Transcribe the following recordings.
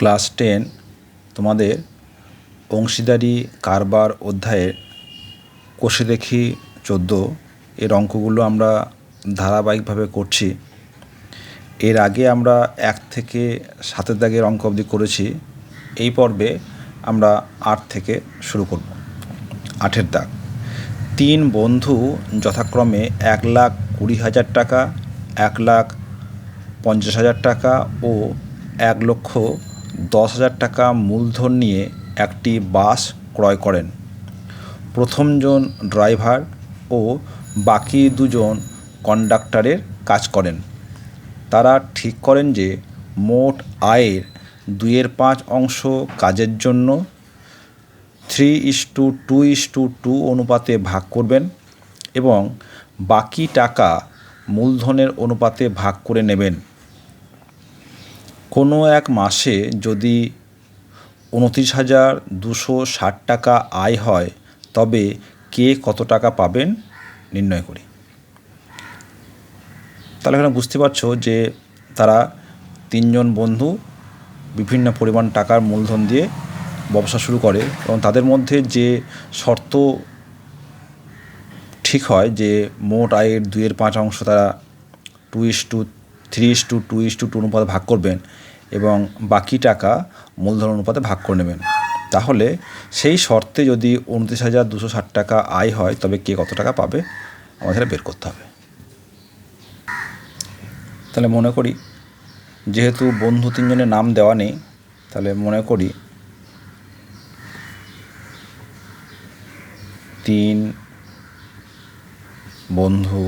Class ten তোমাদের অংশীদারি কারবার অধ্যায়ের কষে দেখি চোদ্দ এর অঙ্কগুলো আমরা ধারাবাহিকভাবে করছি। এর আগে আমরা এক থেকে সাতের দাগের অঙ্ক অবধি করেছি। এই পর্বে আমরা আট থেকে শুরু করব। আটের দাগ। তিন বন্ধু যথাক্রমে এক লাখ কুড়ি হাজার টাকা, এক লাখ পঞ্চাশ হাজার টাকা ও এক লক্ষ দশ হাজার টাকা মূলধন নিয়ে একটি বাস ক্রয় করেন। প্রথমজন ড্রাইভার ও বাকি দুজন কন্ডাক্টরের কাজ করেন। তারা ঠিক করেন যে মোট আয়ের দুইয়ের পাঁচ অংশ কাজের জন্য three is to two two is to অনুপাতে ভাগ করবেন এবং বাকি টাকা মূলধনের অনুপাতে ভাগ করে নেবেন। কোনো এক মাসে যদি উনত্রিশ হাজার দুশো ষাট টাকা আয় হয়, তবে কে কত টাকা পাবেন নির্ণয় করি। তাহলে এখানে বুঝতে পারছ যে তারা তিনজন বন্ধু বিভিন্ন পরিমাণ টাকার মূলধন দিয়ে ব্যবসা শুরু করে এবং তাদের মধ্যে যে শর্ত ঠিক হয় যে মোট আয়ের দুইয়ের পাঁচ অংশ তারা two is to, three is to two is to two অনুপাতে ভাগ করবেন এবং বাকি টাকা মূলধন অনুপাতে ভাগ করে নেবেন। তাহলে সেই শর্তে যদি উনত্রিশ হাজার দুশো ষাট টাকা আয় হয়, তবে কে কত টাকা পাবে? আমাদের বের করতে হবে। তাহলে মনে করি, যেহেতু বন্ধু তিনজনের নাম দেওয়া নেই, তাহলে মনে করি তিন বন্ধু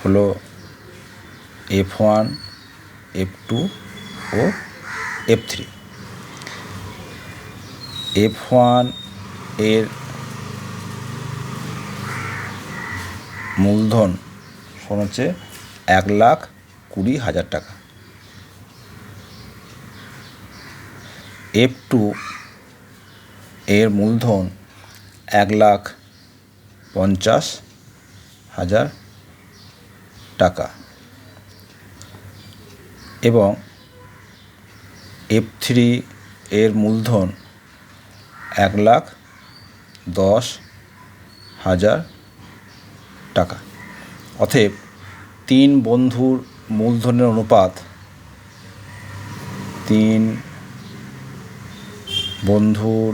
হলো এফ ওয়ান, এফ টু ও এফ থ্রি এফ ওয়ানের মূলধন শোন হচ্ছে এক লাখ কুড়ি হাজার টাকা। এফ টু এর মূলধন এক লাখ পঞ্চাশ হাজার টাকা। এবং এফ থ্রি এর মূলধন এক লাখ দশ হাজার টাকা। অতএব তিন বন্ধুর মূলধনের অনুপাত তিন বন্ধুর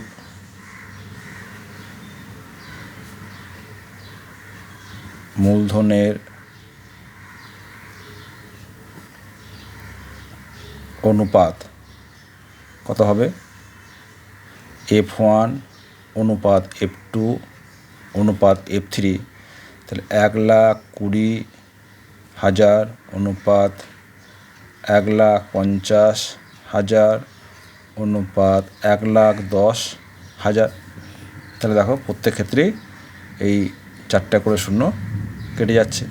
মূলধনের অনুপাত কত হবে? এফ ওয়ান অনুপাত এফ টু অনুপাত এফ থ্রি তাহলে এক লাখ কুড়ি হাজার অনুপাত এক লাখ পঞ্চাশ হাজার অনুপাত এক লাখ দশ হাজার। তাহলে দেখো প্রত্যেক ক্ষেত্রেই এই চারটা করে শূন্য কেটে যাচ্ছে।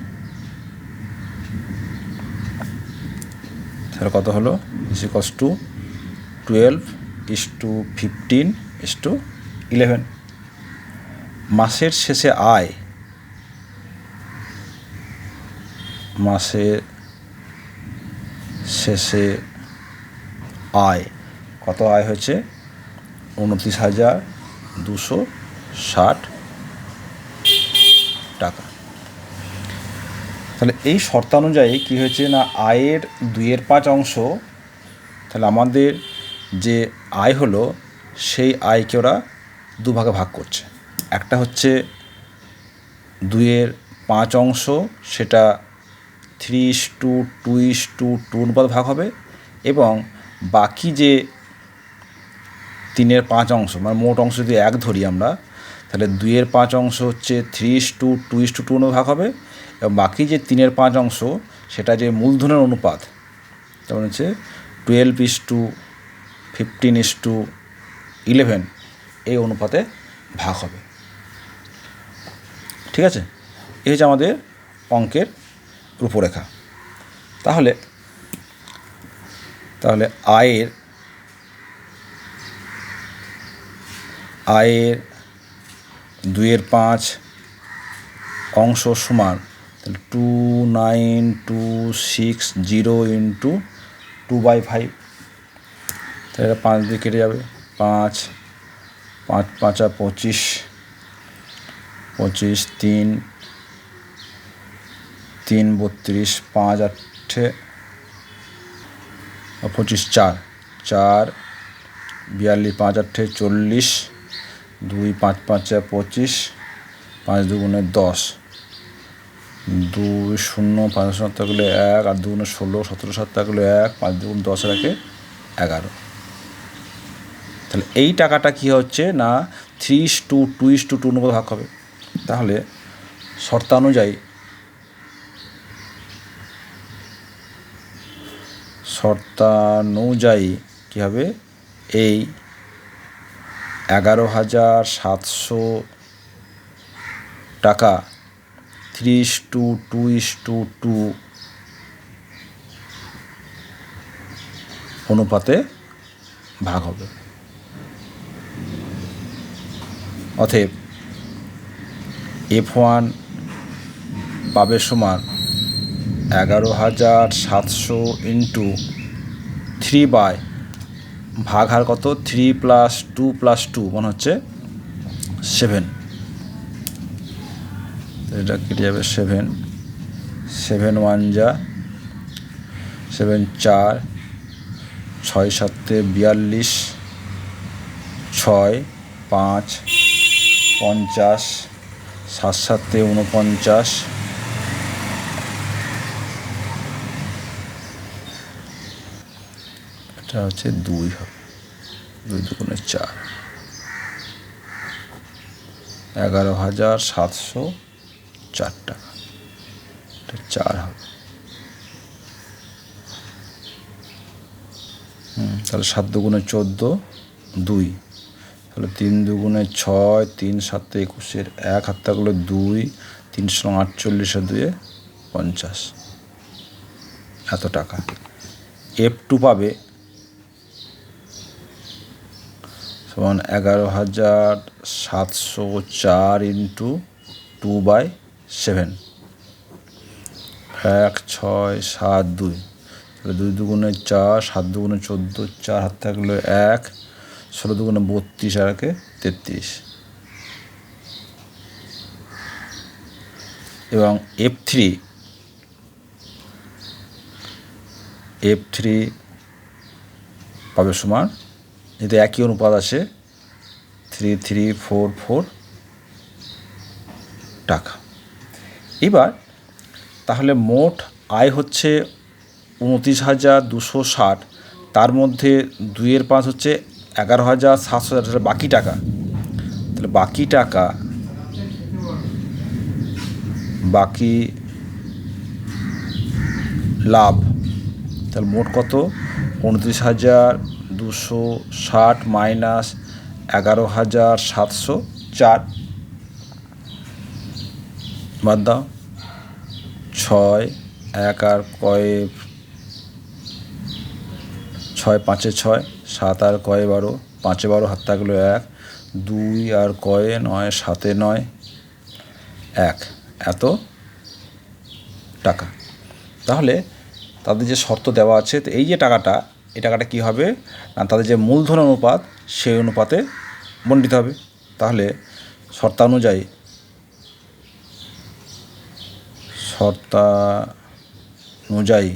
তাহলে কত হলো? Is to twelve is to fifteen is to eleven মাসের শেষে আয়। মাসের শেষে আয়। কত আয় হয়েছে? উনত্রিশ হাজার দুশো ষাট টাকা। তাহলে এই শর্তানুযায়ী কী হয়েছে না আয়ের দুইয়ের পাঁচ অংশ? তাহলে আমাদের যে আয় হলো, সেই আয়কে ওরা দুভাগে ভাগ করছে। একটা হচ্ছে দুইয়ের পাঁচ অংশ, সেটা three is to two two is to অনুপাত ভাগ হবে, এবং বাকি যে তিনের পাঁচ অংশ মানে মোট অংশ যদি এক ধরি আমরা, তাহলে দুইয়ের পাঁচ অংশ হচ্ছে three is to two two is to two two, এবং বাকি যে তিনের পাঁচ অংশ, সেটা যে মূলধনের অনুপাত, যেমন হচ্ছে twelve is to fifteen is to eleven এই অনুপাতে ভাগ হবে। ঠিক আছে? এই হচ্ছে আমাদের অঙ্কের রূপরেখা। তাহলে তাহলে আয়ের আয়ের দুইয়ের পাঁচ অংশ সমান two nine two six zero into two by five তাহলে এটা পাঁচ দিয়ে কেটে যাবে। পাঁচ পাঁচ, পাঁচা পঁচিশ। পঁচিশ, তিন তিন, বত্রিশ, পাঁচ, আটে পঁচিশ, চার। চার, বিয়াল্লিশ, পাঁচ, আটে, চল্লিশ। দুই, পাঁচ, পাঁচে পঁচিশ। পাঁচ, দুগুণে দশ। দুই, শূন্য, পাঁচ, সাত থাকলে এক, আর দুগুণে ষোলো, সতেরো, সাত থাকলে এক, পাঁচ, দুগুণ দশ রাখে এগারো। তাহলে এই টাকাটা কী হচ্ছে না three two two is to two two হবে। তাহলে শর্তানুযায়ী শর্তানুযায়ী কী হবে? এই এগারো হাজার সাতশো টাকা three two two is to two অনুপাতে ভাগ হবে। অতএব এফ ওয়ান পাবে সমান এগারো হাজার সাতশো ইন্টু থ্রি বাই ভাগ হার কত? Three plus two plus two মনে হচ্ছে সেভেন এটা কেটে যাবে সেভেন সেভেন ওয়ান যা সেভেন চার, ছয় সাতে বিয়াল্লিশ, ছয় পাঁচ পঞ্চাশ সাত সাতে উনপঞ্চাশ এটা হচ্ছে দুই হবে। দুই দুগুণে চার। এগারো হাজার সাতশো চার টাকা। এটা চার হবে। হুম, তাহলে সাত দুগুণে চোদ্দ, দুই। তাহলে তিন দুগুণে ছয়, তিন সাতে একুশের এক, হাত থাকলে দুই তিনশো আটচল্লিশে দুয়ে পঞ্চাশ। এত টাকা। এফ টু পাবে। সমান এগারো হাজার সাতশো চার ইন্টু টু বাই সেভেন এক, ছয়, সাত, দুই। তাহলে দুই দুগুণে চার, সাত দুগুণে চোদ্দ, চার হাত থাকলে এক ষোলো দুগুণে বত্রিশ আর একে তেত্রিশ। এবং এফ থ্রি এফ থ্রি পাবে সমান যদি একই অনুপাত আছে থ্রি থ্রি ফোর ফোর টাকা। এবার, তাহলে মোট আয় হচ্ছে উনত্রিশ হাজার দুশো ষাট, তার মধ্যে দুইয়ের পাঁচ হচ্ছে এগারো হাজার সাতশো হাজার বাকি টাকা। তাহলে বাকি টাকা, বাকি লাভ, তাহলে মোট কত? উনত্রিশ হাজার দুশো ষাট মাইনাস এগারো হাজার সাতশো চার। বাদ দাও। ছয়, এক আর কয়ে ছয় পাঁচে ছয়, সাত আর কয়ে বারো, পাঁচে বারো, হাত থাকল এক, দুই আর কয়ে নয়, সাতে নয়, এক। এত টাকা। তাহলে তাদের যে শর্ত দেওয়া আছে, তো এই যে টাকাটা, এই টাকাটা কী হবে? না, তাদের যে মূলধন অনুপাত, সেই অনুপাতে বণ্টিত হবে। তাহলে শর্তানুযায়ী শর্তানুযায়ী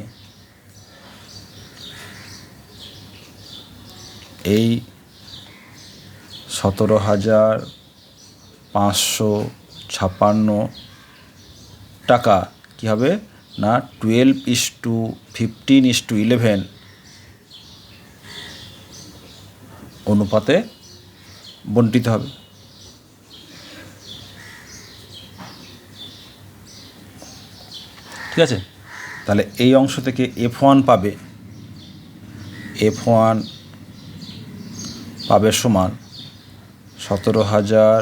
এই সতেরো হাজার পাঁচশো ছাপান্ন টাকা কী হবে? না twelve is to fifteen is to eleven অনুপাতে বণ্টিত হবে। ঠিক আছে? তাহলে এই অংশ থেকে এফ ওয়ান পাবে। এফ ওয়ান পাবে সমান সতেরো হাজার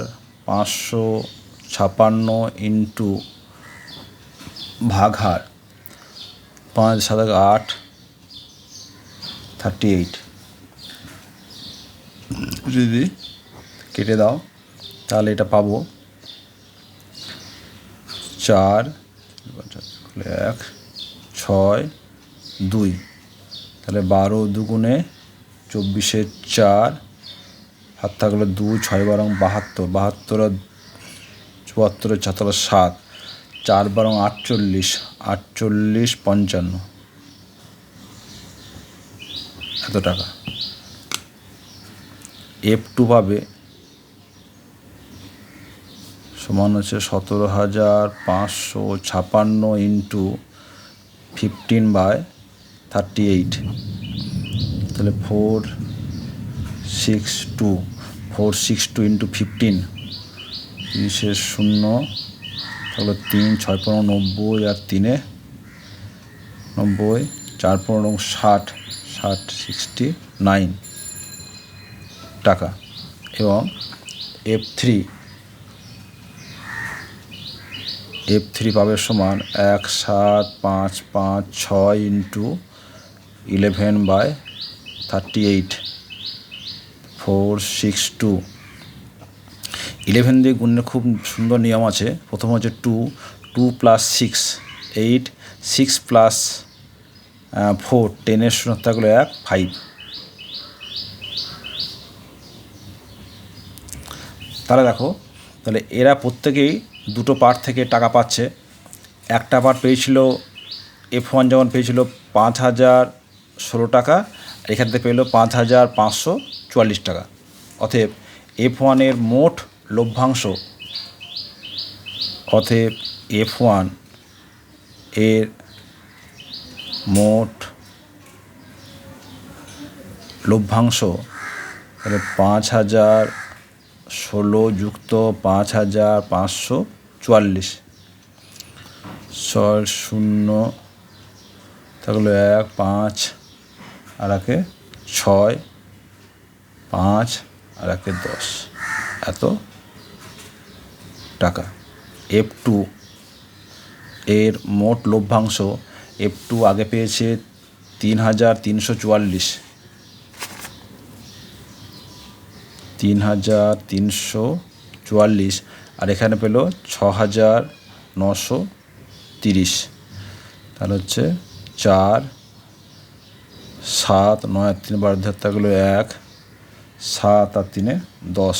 পাঁচশো ছাপান্ন ইন্টু ভাগহার পাঁচ সাত আট থার্টি এইট। যদি কেটে দাও তাহলে এটা পাবো চার এক ছয় দুই। তাহলে বারো দুগুণে চব্বিশে চার হাত থাকল দু ছয় বারং বাহাত্তর বাহাত্তর চুয়াত্তর ছাত্র সাত, চার বারং আটচল্লিশ আটচল্লিশ পঞ্চান্ন। এত টাকা। এফ টু পাবে সমান হচ্ছে সতেরো হাজার পাঁচশো ছাপান্ন into fifteen by thirty eight. তাহলে four six two four six two into fifteen তিরিশের শূন্য, তাহলে তিন, ছয় পনেরো, নব্বই আর তিনে নব্বই, চার পনেরো ষাট ষাট সিক্সটি নাইন টাকা। এবং এফ থ্রি এফ থ্রি পাবে সমান এক, সাত, পাঁচ পাঁচ, ছয় into eleven by thirty eight four, six, two. Eleven দিয়ে গুণের খুব সুন্দর নিয়ম আছে। প্রথম হচ্ছে two two plus six, eight, six plus four, টেনের শূন্য থাকল এক, ফাইভ। তাহলে দেখো, তাহলে এরা প্রত্যেকেই দুটো পার্ট থেকে টাকা পাচ্ছে। একটা পার্ট পেয়েছিল এফ ওয়ান যেমন পেয়েছিল পাঁচ হাজার ষোলো টাকা এখান থেকে পেল পাঁচ হাজার পাঁচশো চুয়াল্লিশ টাকা। অতএব এফ ওয়ানের মোট লভ্যাংশ অতএব এফ ওয়ানের মোট লভ্যাংশ পাঁচ হাজার ষোলো যুক্ত পাঁচ হাজার পাঁচশো চুয়াল্লিশ। ছয় শূন্য থাকল এক, পাঁচ, আর ছয় পাঁচ আর একে দশ। এত? টাকা। এফ টু এর মোট লভ্যাংশ এফ টু আগে পেয়েছে তিন হাজার তিনশো চুয়াল্লিশ। তিন হাজার তিনশো চুয়াল্লিশ আর এখানে পেল ছ হাজার নশো তিরিশ। তাহলে হচ্ছে চার, সাত, নয়, তিন বার ধরতে গেলো এক সাত আর তিনে দশ।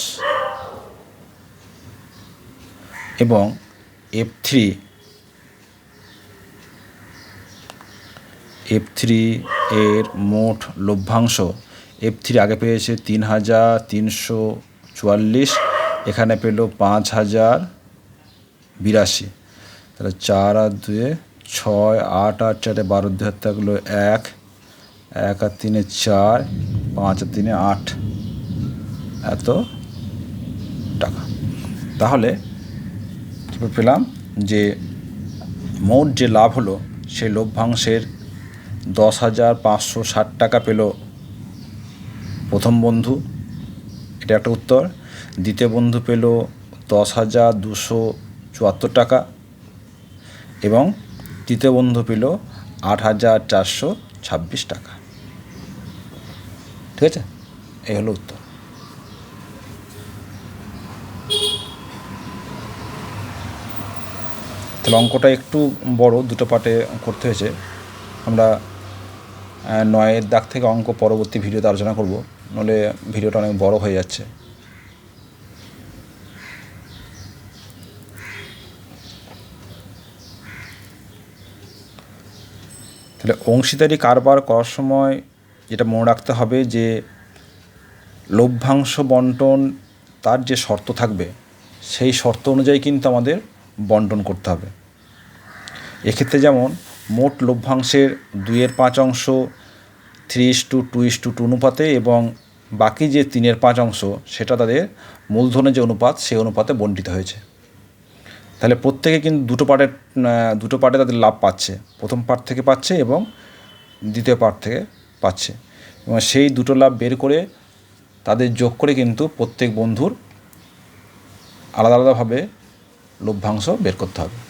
এবং এফ থ্রি এফ থ্রি এর মোট লভ্যাংশ। এফ থ্রি আগে পেয়েছে তিন হাজার তিনশো চুয়াল্লিশ, এখানে পেল পাঁচ হাজার বিরাশি। তাহলে চার আর দুয়ে ছয়, আট আর চারে বারো, দুই হাতে থাকল এক এক আর তিনে চার, পাঁচ আর তিনে আট। এত টাকা। তাহলে পেলাম যে মোট যে লাভ হলো সেই লভ্যাংশের দশ হাজার পাঁচশো ষাট টাকা পেল। প্রথম বন্ধু, এটা একটা উত্তর। দ্বিতীয় বন্ধু পেল দশ হাজার দুশো চুয়াত্তর টাকা। এবং তৃতীয় বন্ধু পেল আট হাজার চারশো ছাব্বিশ টাকা। ঠিক আছে? এই হলো উত্তর। তাহলে অঙ্কটা একটু বড়, দুটো পার্টে করতে হয়েছে। আমরা নয়ের দাগ থেকে অঙ্ক পরবর্তী ভিডিওতে আলোচনা করব নলে ভিডিওটা অনেক বড় হয়ে যাচ্ছে। তাহলে অংশীদারি কারবার করার সময় যেটা মনে রাখতে হবে যে, লভ্যাংশ বন্টন তার যে শর্ত থাকবে, সেই শর্ত অনুযায়ী কিন্তু আমাদের বন্টন করতে হবে। এক্ষেত্রে যেমন মোট লভ্যাংশের দুইয়ের পাঁচ অংশ three is to two is to two অনুপাতে এবং বাকি যে তিনের পাঁচ অংশ সেটা তাদের মূলধনের যে অনুপাত সেই অনুপাতে বণ্টিত হয়েছে। তাহলে প্রত্যেকে কিন্তু দুটো পার্টের দুটো পার্টে তাদের লাভ পাচ্ছে। প্রথম পার্ট থেকে পাচ্ছে এবং দ্বিতীয় পার্ট থেকে পাচ্ছে। এবং সেই দুটো লাভ বের করে তাদের যোগ করে কিন্তু প্রত্যেক বন্ধুর আলাদা আলাদাভাবে লভ্যাংশ বের করতে হবে।